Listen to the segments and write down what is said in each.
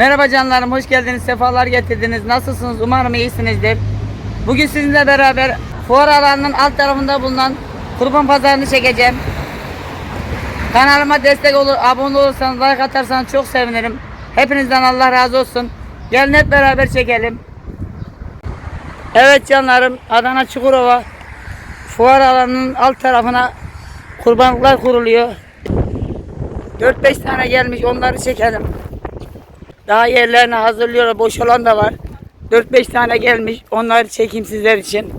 Merhaba canlarım, hoş geldiniz, sefalar getirdiniz. Nasılsınız? Umarım iyisinizdir. Bugün sizinle beraber fuar alanının alt tarafında bulunan kurban pazarını çekeceğim. Kanalıma destek olur, abone olursanız, like atarsanız çok sevinirim. Hepinizden Allah razı olsun. Gelin hep beraber çekelim. Evet canlarım, Adana Çukurova fuar alanının alt tarafına kurbanlıklar kuruluyor. 4-5 tane gelmiş, onları çekelim. Daha yerlerini hazırlıyorlar. Boş olan da var. 4-5 tane gelmiş. Onları çekeyim sizler için.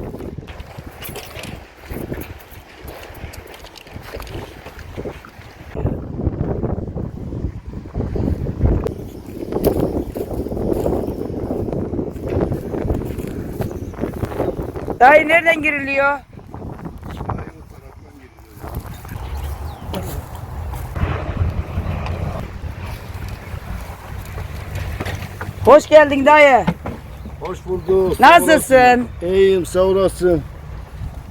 Dayı nereden giriliyor? Hoş geldin dayı. Hoş bulduk. Nasılsın? Olasın. İyiyim sağ olasın.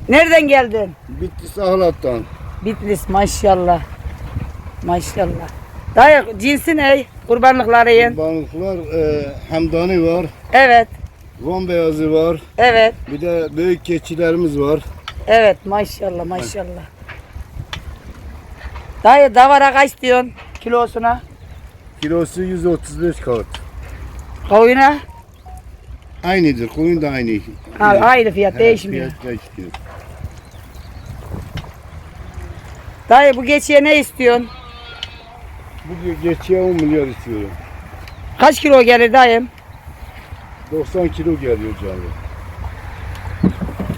Nereden geldin? Bitlis ahlattan. Bitlis maşallah. Maşallah. Dayı cinsi ne? Kurbanlıkların. Balıklar e, hamdani var. Evet. Van beyazı var. Evet. Bir de büyük keçilerimiz var. Evet maşallah maşallah. Dayı davara kaç diyorsun kilosuna? Kilosu 135 kağıt. Koyuna? Aynıdır. Koyun da aynı. Ha, aynı fiyat değişmiyor. Fiyat değişmiyor. Dayı bu geçiye ne istiyorsun? Bu geçiye 10 milyar istiyorum. Kaç kilo gelir dayım? 90 kilo geliyor canlı.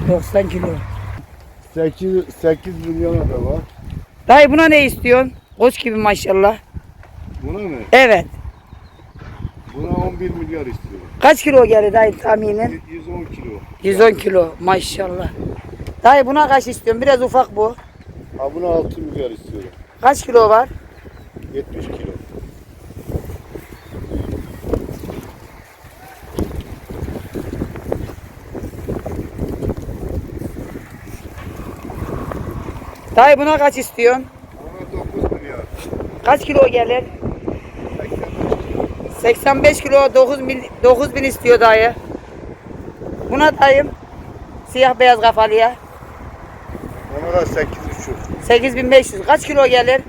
90 kilo. 8, 8 milyona da var. Dayı buna ne istiyorsun? Koç gibi maşallah. Buna mı? Evet. Buna 11 milyar istiyorum. Kaç kilo gelir dayı tahminin? 110 kilo. 110 kilo maşallah. Dayı buna kaç istiyorsun? Biraz ufak bu. Ha buna 6 milyar istiyorum. Kaç kilo var? 70 kilo. Dayı buna kaç istiyorsun? Buna 9 milyar. Kaç kilo gelir? 85 kilo 9 bin, 9 bin istiyor dayı. Buna dayım siyah beyaz kafalıya Ona da 8,5. 8500 kaç kilo gelir?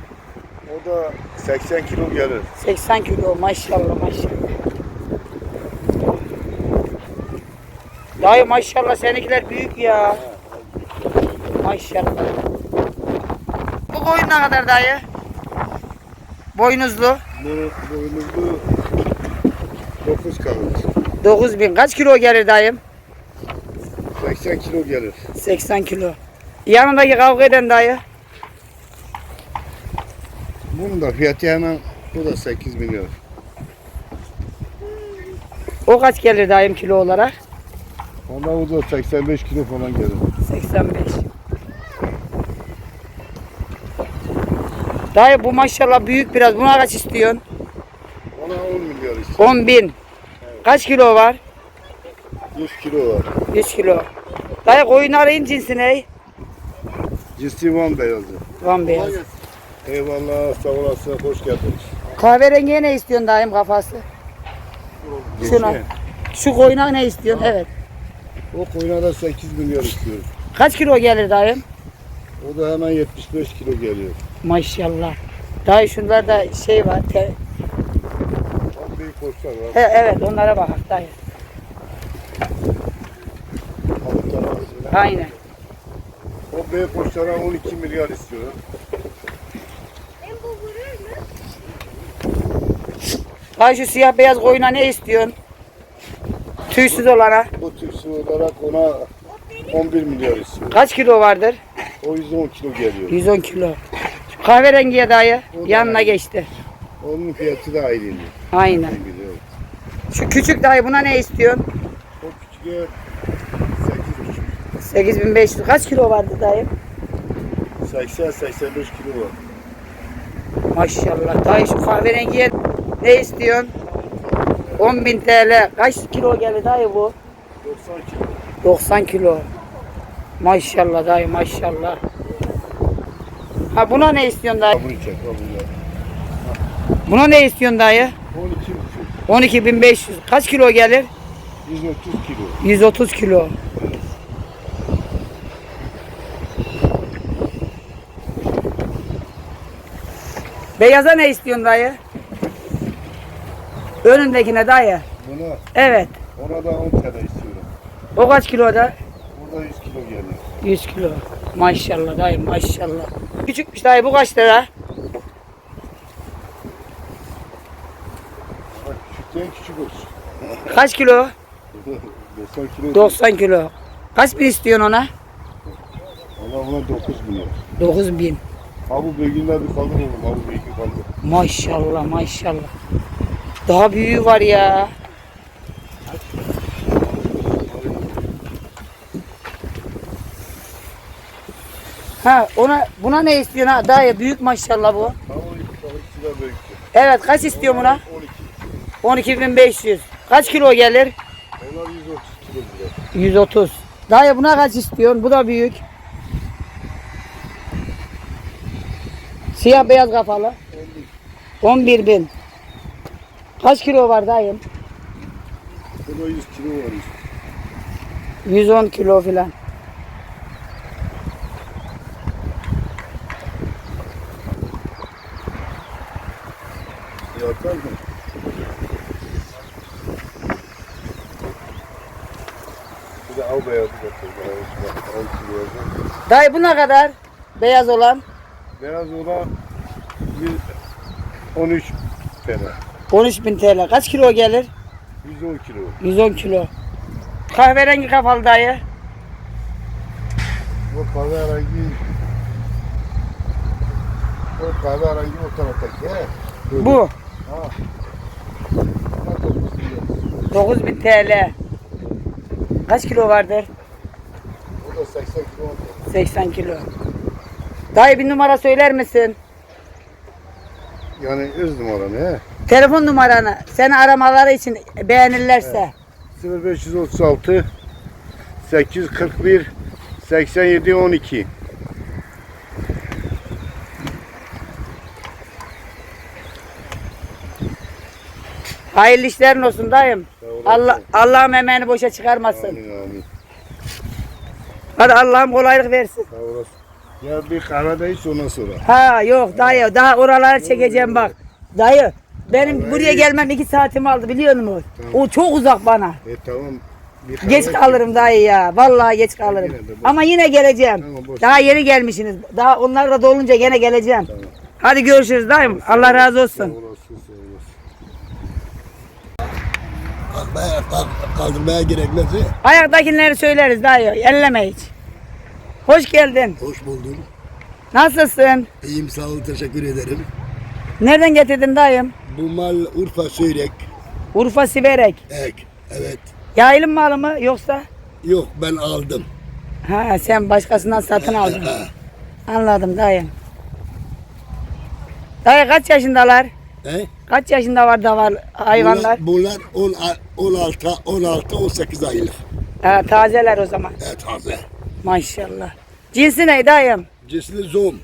O da 80 kilo gelir. 80 kilo maşallah maşallah. Dayı maşallah seninkiler büyük ya. Maşallah. Bu koyun ne kadar dayı? Boynuzlu. Bu boynuzlu 9 kalır. 9000 kaç kilo gelir dayım? 80 kilo gelir. 80 kilo. Yanındaki kavga eden dayı. Bunun da fiyatı hemen bu da 8 milyar. O kaç gelir dayım kilo olarak? Ondan o da 85 kilo falan gelir. 85. Dayı bu maşallah büyük biraz. Buna kaç istiyorsun? Ona 10 milyar istiyor. 10 bin. Kaç kilo var? 100 kilo var. 100 kilo. Dayı koyunların cinsi ne? Cinsi Van beyazı. Van beyaz. Eyvallah sağ olasın hoş geldiniz. Kahverengiye ne istiyorsun dayım kafası? Şuna. Şu koyuna ne istiyorsun? Evet. O koyuna da 8 milyar istiyorum. Kaç kilo gelir dayım? O da hemen 75 kilo geliyor. Maşallah. Dayı şunlarda şey var. Te- Koçlar var. He, evet onlara bak dayı. Aynen. O büyük koçlara 12 milyar istiyorum. Dayı şu siyah beyaz koyuna ne istiyorsun? Tüysüz olana. Bu tüpsü olarak ona 11 milyar istiyorum. Kaç kilo vardır? O 110 kilo geliyor. 110 kilo. Kahverengiye dayı yanına geçti. Onun fiyatı da aynı. Aynen. Şu küçük dayı buna ne istiyorsun? O küçüğe 8,5. 8500. Kaç kilo vardı dayı? 80-85 kilo var. Maşallah. Dayı şu kahverengiye ne istiyorsun? 10.000 TL. Kaç kilo geldi dayı bu? 90 kilo. 90 kilo. Maşallah dayı maşallah. Ha buna ne istiyorsun dayı? Kabul çek. Kabul Buna ne istiyorsun dayı? 12,5. 12.500. Kaç kilo gelir? 130 kilo. 130 kilo. Beyaza ne istiyorsun dayı? Önündekine dayı. Buna, Evet. ona da 10 TL istiyorum. O kaç kiloda? Burada 100 kilo gelir. 100 kilo. Maşallah dayı maşallah. Küçükmüş dayı bu kaç lira? Küçükten küçük olsun. Kaç kilo? 90 kilo. 90 kilo. Kaç bin istiyorsun ona? Valla buna 9 milyon. 9 bin. Ha bu beygirler bir kalır oğlum. Ha bu beygir kalır. Maşallah maşallah. Daha büyüğü var ya. Ha ona buna ne istiyorsun ha? Daha ya büyük maşallah bu. Büyük. Evet kaç istiyor buna? 12. 12.500. Kaç kilo gelir? Onlar 130 kilo bile. 130. Daha ya buna kaç istiyorsun? Bu da büyük. Siyah beyaz kafalı. 11 bin. Kaç kilo var dayım? Burada 100 kilo var işte. 110 kilo filan. Yatar mı? Bir de al beyazı getir. Bana 10 kilo yazın. Dayı bu ne kadar? Beyaz olan. Beyaz olan 13 TL. 13 bin TL. Kaç kilo gelir? 110 kilo. 110 kilo. Kahverengi kafalı dayı. O kahverengi o kahverengi o taraftaki he. Böyle. Bu. Ha. Buna dokuz milyon. 9 bin TL. Kaç kilo vardır? O da 80 kilo oldu. 80 kilo. Dayı bir numara söyler misin? Yani öz numaranı he. Telefon numaranı. Seni aramaları için beğenirlerse. 0536 841 87 12 Hayırlı işlerin olsun dayım. Allah Allah'ım emeğini boşa çıkarmasın. Amin amin. Hadi Allah'ım kolaylık versin. Sağ olasın. Ya bir kahvede iç ondan sonra. Ha yok dayı daha oraları çekeceğim bak. Dayı benim Vallahi buraya iyi. gelmem iki saatimi aldı biliyor musun? Tamam. O çok uzak bana. E tamam. Bir kahve Geç iç. kalırım dayı ya. Vallahi geç kalırım. Yine de boş. Ama yine geleceğim. Tamam, boş. Daha yeni gelmişsiniz. Daha onlar da dolunca gene geleceğim. Hadi görüşürüz dayım. Allah razı olsun. sağ olasın. Kaldırmaya gerekmesi. Ayaktakileri söyleriz dayı. Elleme hiç. Hoş geldin. Hoş buldum. Nasılsın? İyiyim sağ ol teşekkür ederim. Nereden getirdin dayım? Bu mal Urfa Söyrek. Urfa Siverek. Ek. Evet. Yaylım malı mı yoksa? Yok ben aldım. Ha sen başkasından satın aldın. Anladım dayım. Dayı kaç yaşındalar? He? Kaç yaşında var da var hayvanlar? Bunlar, bunlar 10, 16, 16, 18 aylık. Ha, tazeler o zaman. Evet taze. Maşallah. Cinsi ne dayım? Cisli zom.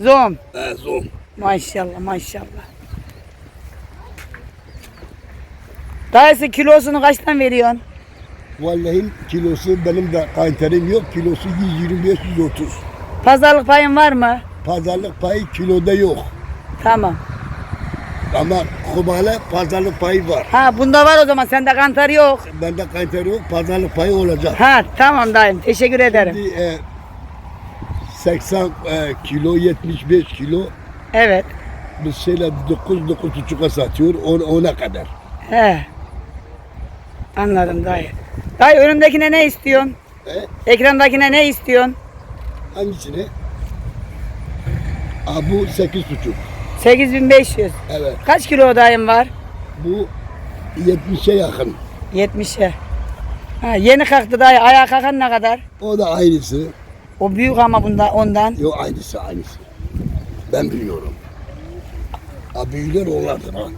Zom. He zom. Maşallah maşallah. Dayısı kilosunu kaçtan veriyorsun? Vallahi kilosu benim de kanterim yok. Kilosu 125-130. Pazarlık payın var mı? Pazarlık payı kiloda yok. Tamam. Ama kumale pazarlık payı var. Ha bunda var o zaman sende kantar yok. Bende kanter yok. Pazarlık payı olacak. Ha tamam dayım teşekkür ederim. Şimdi, e, 80 e, kilo 75 kilo Evet. biz şeyle 9 9,5'a satıyor 10 10'a kadar. He. Anladım dayı. Dayı önümdekine ne istiyorsun? He? Ekrandakine ne istiyorsun? Hangisini? Aa, bu 8,5. 8500. Evet. Kaç kilo dayım var? Bu 70'e yakın. 70'e. Ha, yeni kalktı dayı. Ayağa kalkan ne kadar? O da aynısı. O büyük ama bunda ondan. Yok aynısı aynısı. Ben biliyorum. Ha büyüler onlardır ha.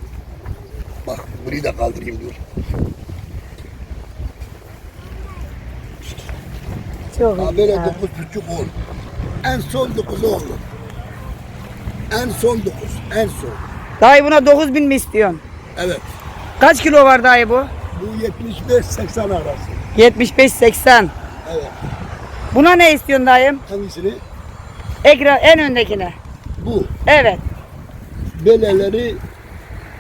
Bak burayı da kaldırayım dur. Çok Ha iyi böyle ya. 9,5 10. En son 9 oldu. En son 9. En son. Dayı buna 9000 mi istiyorsun? Evet. Kaç kilo var dayı bu? Bu 75-80 arası. 75-80. Evet. Buna ne istiyorsun dayım? Hangisini? Ekran en öndekine. Bu. Evet. Beleleri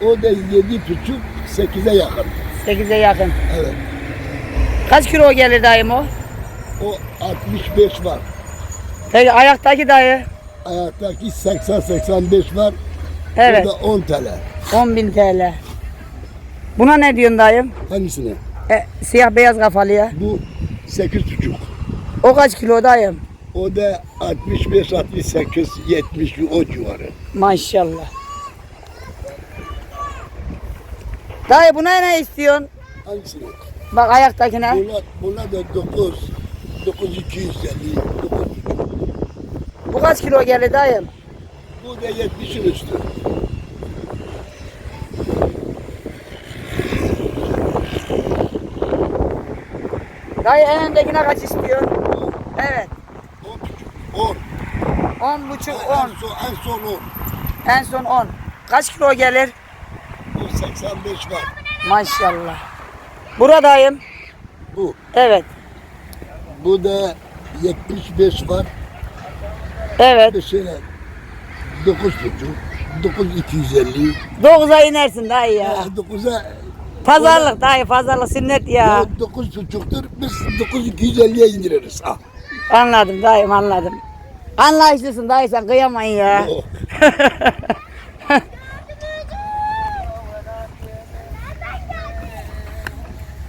o da 7,5-8'e yakın. 8'e yakın. Evet. Kaç kilo gelir dayım o? O 65 var. Peki ayaktaki dayı? Ayaktaki 80-85 var. Evet. O da 10 TL. 10.000 TL. Buna ne diyorsun dayım? Hangisine? E, siyah beyaz kafalıya. Bu 8,5. O kaç kilo dayım? O da 65, 68, 70 o civarı. Maşallah. Dayı buna ne istiyorsun? Hangisini? Bak ayaktakine. Bunlar, bunlar da 9, 9250, 9. Bu kaç kilo gelir dayım? Bu da 70'in üstü. Dayı en öndekine kaç istiyorsun? Evet. 10, 10. 10 buçuk En 10. son, en son 10. En son 10. Kaç kilo gelir? Bu 85 var. Maşallah. Buradayım. Bu. Evet. Bu da 75 var. Evet. Mesela 9 buçuk, 9250. 9'a inersin dayı ya. 9'a Pazarlık dayı pazarlık sünnet ya. ya 9 buçuktur. Biz 9250'ye indiririz. Ah. Anladım dayım anladım. Anlayışlısın dayı sen kıyamayın ya.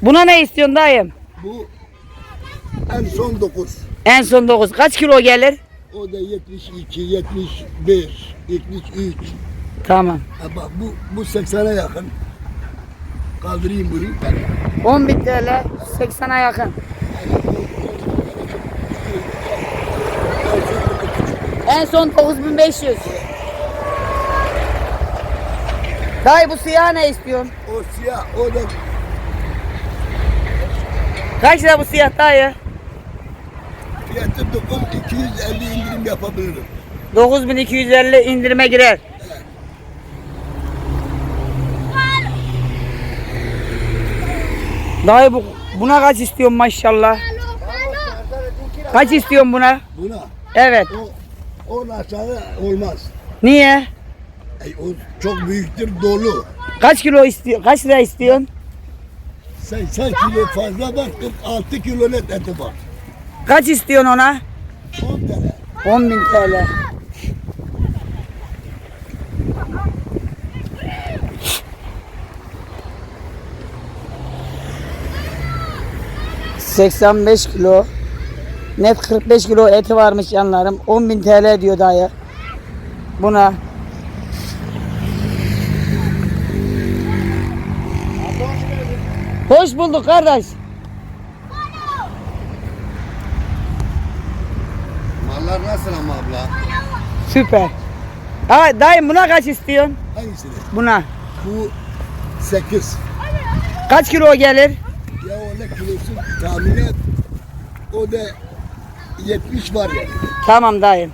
Buna ne istiyorsun dayım? Bu en son 9. En son 9. Kaç kilo gelir? O da 72, 75, 73. Tamam. Ama bu bu 80'e yakın. Kaldırayım bunu. 10 bin TL 80'a yakın. En son 9500. Dayı bu siyah ne istiyorsun? O siyah, o da Kaç lira bu siyah dayı? fiyatı 9, 250 indirim yapabilirim. 9250 indirime girer. Dayı bu, buna kaç istiyorsun maşallah? Kaç istiyorsun buna? Buna Evet. o on aşağı olmaz. Niye? Ey, o çok büyüktür, dolu. Kaç kilo istiyor? Kaç lira istiyorsun? 80 kilo fazla var, 46 kilo net eti var. Kaç istiyorsun ona? 10 tane. 10 bin TL. ...85 kilo... ...net 45 kilo eti varmış yanlarım... ...10 bin TL diyor dayı... ...buna... Hoş bulduk kardeş. Mallar nasıl ama abla? Süper. Ha, dayım buna kaç istiyorsun? Hangisini? Buna. Bu 8. Kaç kilo gelir? Ya o ne kilosu tahmin et. O da 70 var yani. Tamam dayım.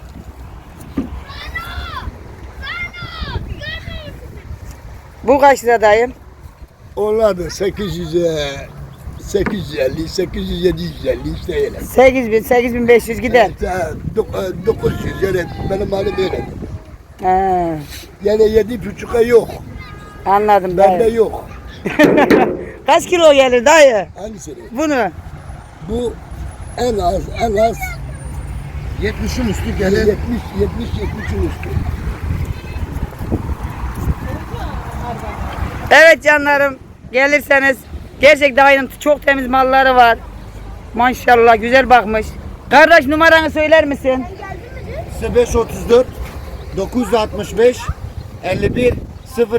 Bu kaç lira dayım? Onlar da 800'e 850, 800, 750 işte öyle. 8000, 8500 gider. Evet, ha, dok- e, 900 yani benim halim öyle. He, Yani yedi buçuğa yok. anladım Bende dayı. yok. kaç kilo gelir dayı? Hangisini? Bunu. Bu en az en az 70'in üstü 70 gelir. 70 70'in üstü. Evet canlarım gelirseniz gerçek dayının çok temiz malları var. Maşallah güzel bakmış. Kardeş numaranı söyler misin? 534 965 51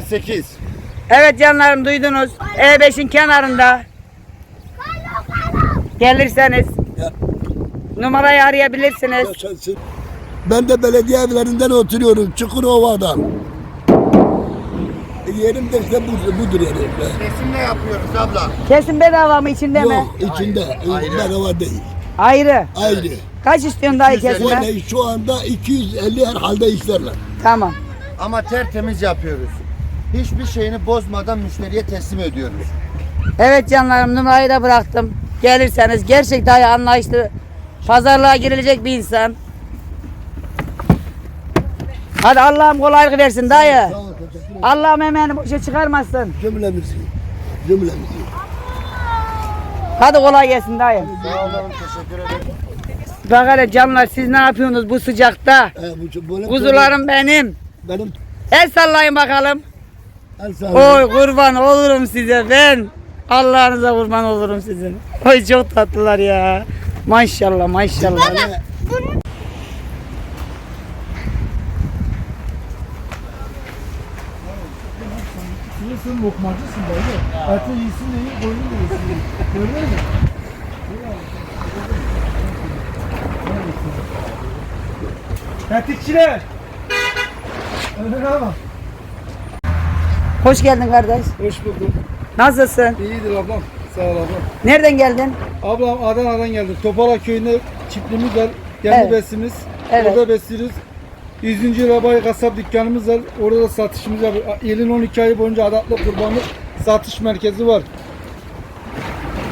08 Evet canlarım duydunuz. E5'in kenarında. Gelirseniz Ya. numarayı arayabilirsiniz. Ben de belediye evlerinden oturuyorum. Çukurova'dan. Yerim de işte bu, budur yani. Resimle yapıyoruz abla. Kesin bedava mı içinde mi? Yok içinde. Ayrı. Bedava değil. Ayrı. Ayrı. Kaç istiyorsun dayı O kesme? ne şu anda 250 herhalde isterler. Tamam. Ama tertemiz yapıyoruz. hiçbir şeyini bozmadan müşteriye teslim ediyoruz. Evet canlarım numarayı da bıraktım. Gelirseniz gerçek dayı anlayışlı pazarlığa girilecek bir insan. Hadi Allah'ım kolaylık versin dayı. Sağ ol. Allah'ım emeğini boşa çıkarmasın. Cümlemizi. Cümlemizi. Hadi kolay gelsin dayı. Sağ olun, teşekkür ederim. Bak hele canlar siz ne yapıyorsunuz bu sıcakta? Ee, bu, böyle Kuzularım benim. Benim El sallayın bakalım. el sağ Oy kurban olurum size ben. Allah'ınıza kurban olurum sizin. Oy çok tatlılar ya. Maşallah maşallah. Yani Sen lokmacısın dayı. Eti iyisin de iyi, koyun da iyisin. Gördün mü? Tetikçiler. Önüne bak. Hoş geldin kardeş. Hoş bulduk. Nasılsın? İyidir ablam. Sağ ol ablam. Nereden geldin? Ablam Adana'dan geldim. Topala köyünde çiftliğimiz var. Kendi Evet. besimiz. Evet. Orada besliyoruz. 100. Rabay kasap dükkanımız var. Orada da satışımız var. Yılın 12 ayı boyunca adatlı kurbanlık satış merkezi var.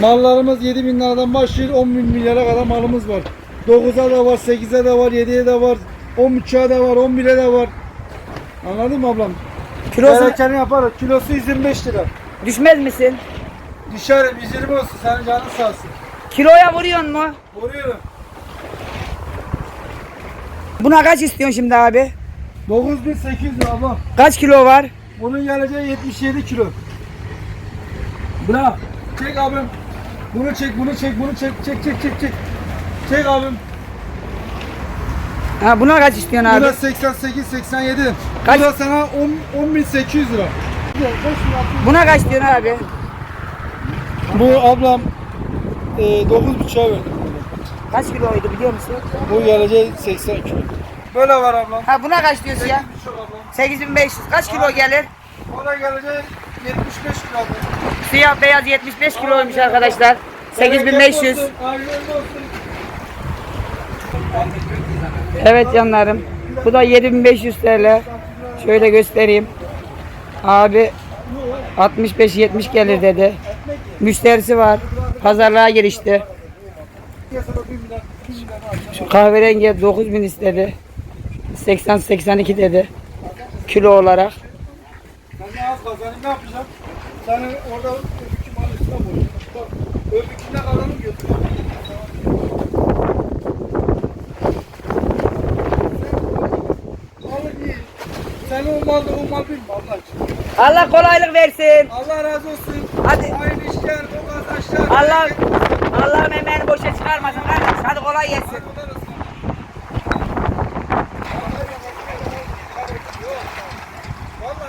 Mallarımız 7 bin liradan başlıyor 10 bin milyara kadar malımız var. 9'a da var, 8'e de var, 7'ye de var, 10.5'a da var, 11'e de var. Anladın mı ablam? Kilosu Gerekeni yaparız. Kilosu 125 lira. düşmez misin? Dışarı 120 olsun. Senin canın sağ olsun. Kiloya vuruyorsun mu? Vuruyorum. Buna kaç istiyorsun şimdi abi? 9800 lira. Kaç kilo var? Bunun geleceği 77 kilo. Bırak. Çek abim. Bunu çek, bunu çek, bunu çek, çek, çek, çek, çek. Çek abim. Ha buna kaç istiyorsun abi? da 88, 87. Kaç? Bu da sana 10, 10.800 lira. Buna kaç diyorsun abi? Bu ablam e, 9.5'a verdim. Kaç kiloydu biliyor musun? Bu geleceği 80 kilo. Böyle var ablam. Ha buna kaç diyorsun ya? 8.5 ablam. 8500. Kaç kilo gelir? Ona geleceği 75 kilo ablam. Siyah beyaz 75 kiloymuş arkadaşlar. 8500. Bereketli olsun, hayırlı olsun. Evet canlarım. Bu da 7500 TL. Şöyle göstereyim. Abi 65-70 gelir dedi. Müşterisi var. Pazarlığa girişti. Kahverengi 9000 istedi. 80-82 dedi. Kilo olarak. Ben ne az kazanayım ne yapacağım? Seni orada öbürkü mal üstüne koyacağım. Bak öbürkünde kalanı götürüyorum. Malı değil. Sen o mal o mal bilme Allah için. Allah kolaylık versin. Allah razı olsun. Hadi. Aynı işler, bu kazançlar. Allah Allah'ım emeğini boşa çıkarmasın kardeş. Hadi kolay gelsin.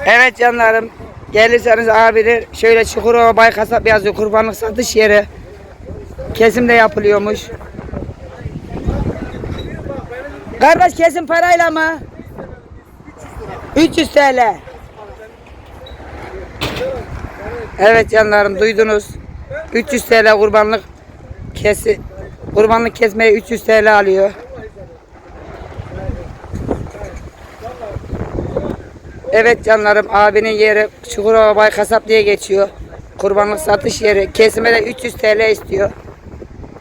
Evet canlarım. Gelirseniz abiler şöyle Çukurova Bay Kasap yazıyor. Kurbanlık satış yeri. Kesim de yapılıyormuş. Kardeş kesim parayla mı? 300 TL. Evet canlarım duydunuz. 300 TL kurbanlık kesi kurbanlık kesmeye 300 TL alıyor. Evet canlarım abinin yeri Çukurova Bay Kasap diye geçiyor. Kurbanlık satış yeri. Kesime de 300 TL istiyor.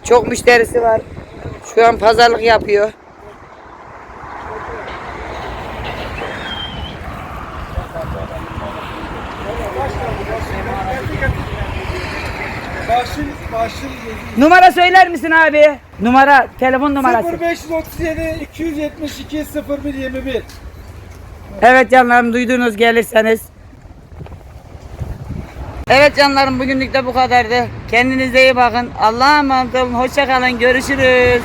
Çok müşterisi var. Şu an pazarlık yapıyor. Başın, başın Numara söyler misin abi? Numara, telefon numarası. 0537 272 01 21. Evet canlarım duydunuz gelirseniz. Evet canlarım bugünlük de bu kadardı. Kendinize iyi bakın. Allah'a emanet olun. Hoşça kalın. Görüşürüz.